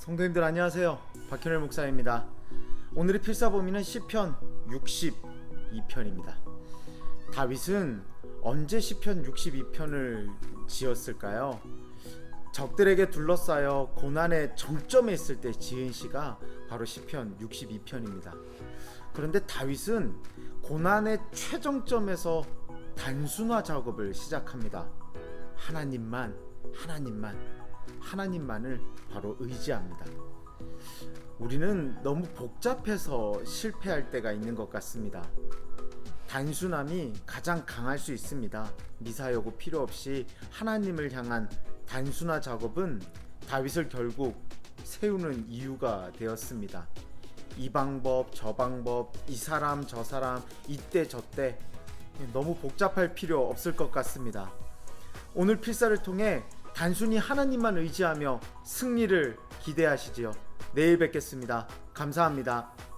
성도님들 안녕하세요. 박현일 목사입니다. 오늘의 필사 범위는 시편 62편입니다. 다윗은 언제 시편 62편을 지었을까요? 적들에게 둘러싸여 고난의 정점에 있을 때 지은 시가 바로 시편 62편입니다. 그런데 다윗은 고난의 최정점에서 단순화 작업을 시작합니다. 하나님만, 하나님만, 하나님만을 바로 의지합니다. 우리는 너무 복잡해서 실패할 때가 있는 것 같습니다. 단순함이 가장 강할 수 있습니다. 미사여구 필요 없이 하나님을 향한 단순화 작업은 다윗을 결국 세우는 이유가 되었습니다. 이 방법, 저 방법, 이 사람, 저 사람, 이때, 저때 너무 복잡할 필요 없을 것 같습니다. 오늘 필사를 통해 단순히 하나님만 의지하며 승리를 기대하시지요. 내일 뵙겠습니다. 감사합니다.